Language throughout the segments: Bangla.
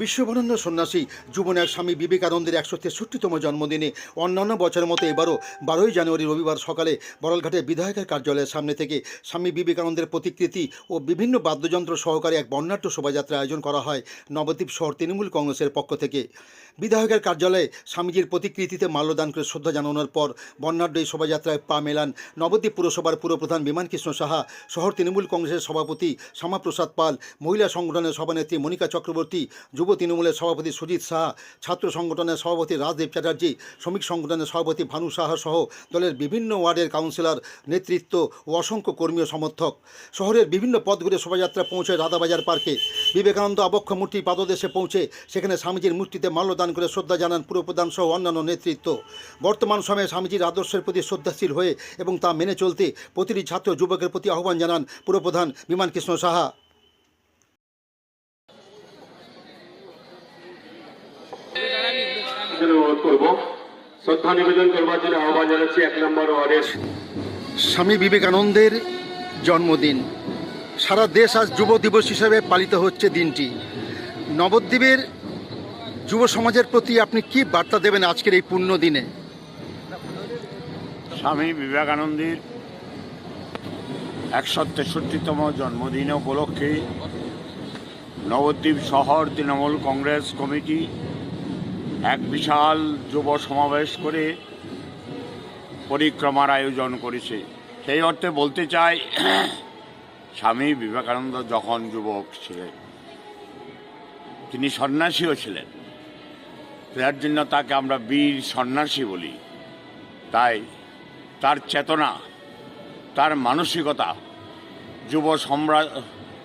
বিশ্ববরেণ্য সন্ন্যাসী যুবনায়ক স্বামী বিবেকানন্দের একশো তেষট্টিতম জন্মদিনে অন্যান্য বছরের মতো এবারও বারোই জানুয়ারি রবিবার সকালে বড়লঘাটে বিধায়কের কার্যালয়ের সামনে থেকে স্বামী বিবেকানন্দের প্রতিকৃতি ও বিভিন্ন বাদ্যযন্ত্র সহকারে এক বর্ণাঢ্য শোভাযাত্রা আয়োজন করা হয় নবদ্বীপ শহর তৃণমূল কংগ্রেসের পক্ষ থেকে। বিধায়কের কার্যালয়ে স্বামীজির প্রতিকৃতিতে মাল্যদান করে শ্রদ্ধা জানানোর পর বর্ণাঢ্য এই শোভাযাত্রায় পা মেলান নবদ্বীপ পুরসভার পুরপ্রধান বিমান কৃষ্ণ সাহা, শহর তৃণমূল কংগ্রেসের সভাপতি শ্যামাপ্রসাদ পাল, মহিলা সংগঠনের সভানেত্রী মনিকা চক্রবর্তী যুব তৃণমূলের সভাপতি সুজিত সাহা, ছাত্র সংগঠনের সভাপতি রাজদেব চ্যাটার্জি, শ্রমিক সংগঠনের সভাপতি ভানু সাহা সহ দলের বিভিন্ন ওয়ার্ডের কাউন্সিলর, নেতৃত্ব ও অসংখ্য কর্মী সমর্থক। শহরের বিভিন্ন পথ ঘুরে শোভাযাত্রা পৌঁছে রাধাবাজার পার্কে। বিবেকানন্দ আবক্ষ মূর্তির পাদদেশে পৌঁছে সেখানে স্বামীজির মূর্তিতে মাল্যদান করে শ্রদ্ধা জানান পুরপ্রধান সহ অন্যান্য নেতৃত্ব। বর্তমান সময়ে স্বামীজির আদর্শের প্রতি শ্রদ্ধাশীল হয়ে এবং তা মেনে চলতে প্রতিটি ছাত্র যুবকের প্রতি আহ্বান জানান পুরপ্রধান বিমান কৃষ্ণ সাহা। জন্য অনুরোধ করব। শ্রদ্ধা নিবেদন করবার জন্য আহ্বান জানাচ্ছি এক নম্বর ওয়ার্ডের স্বামী বিবেকানন্দের জন্মদিন। সারা দেশ আজ যুব দিবস হিসেবে পালিত হচ্ছে দিনটি। নবদ্বীপের যুব সমাজের প্রতি আপনি কি বার্তা দেবেন আজকের এই পূর্ণ দিনে? স্বামী বিবেকানন্দের একশো তেষট্টিতম জন্মদিন উপলক্ষে নবদ্বীপ শহর তৃণমূল কংগ্রেস কমিটি এক বিশাল যুব সমাবেশ করে পরিক্রমার আয়োজন করেছে। সেই অর্থে বলতে চাই, স্বামী বিবেকানন্দ যখন যুবক ছিলেন, তিনি সন্ন্যাসীও ছিলেন। যার জন্য তাকে আমরা বীর সন্ন্যাসী বলি। তাই তার চেতনা, তার মানসিকতা যুব সম্রা-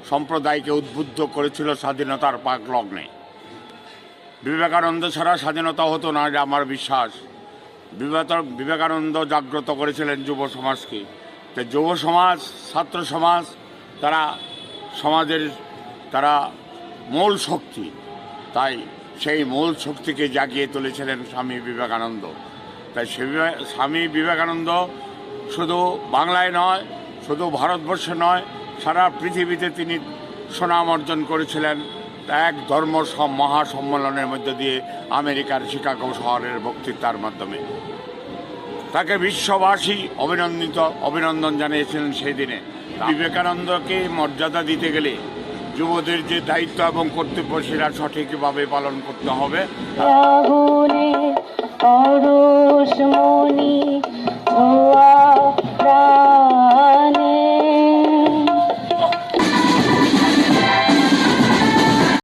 সম্প্রদায়কে উদ্বুদ্ধ করেছিল স্বাধীনতার পাক লগ্নে। বিবেকানন্দ ছাড়া স্বাধীনতা হতো না, এটা আমার বিশ্বাস। বিবেক- বিবেকানন্দ জাগ্রত করেছিলেন যুব সমাজকে। তো যুব সমাজ, ছাত্র সমাজ, তারা সমাজের, তারা মূল শক্তি। তাই সেই মূল শক্তিকে জাগিয়ে তুলেছিলেন স্বামী বিবেকানন্দ। তাই স্বামী বিবেকানন্দ শুধু বাংলায় নয়, শুধু ভারতবর্ষে নয়, সারা পৃথিবীতে তিনি সুনাম অর্জন করেছিলেন। এক ধর্ম সম- মহাসম্মেলনের মধ্যে দিয়ে আমেরিকার শিকাগো শহরের বক্তৃতার মাধ্যমে। তাকে বিশ্ববাসী অভিনন্দিত, অভিনন্দন জানিয়েছিলেন সেই দিনে। বিবেকানন্দকে মর্যাদা দিতে গেলে যুবদের যে দায়িত্ব এবং কর্তব্য সেটা সঠিকভাবে পালন করতে হবে।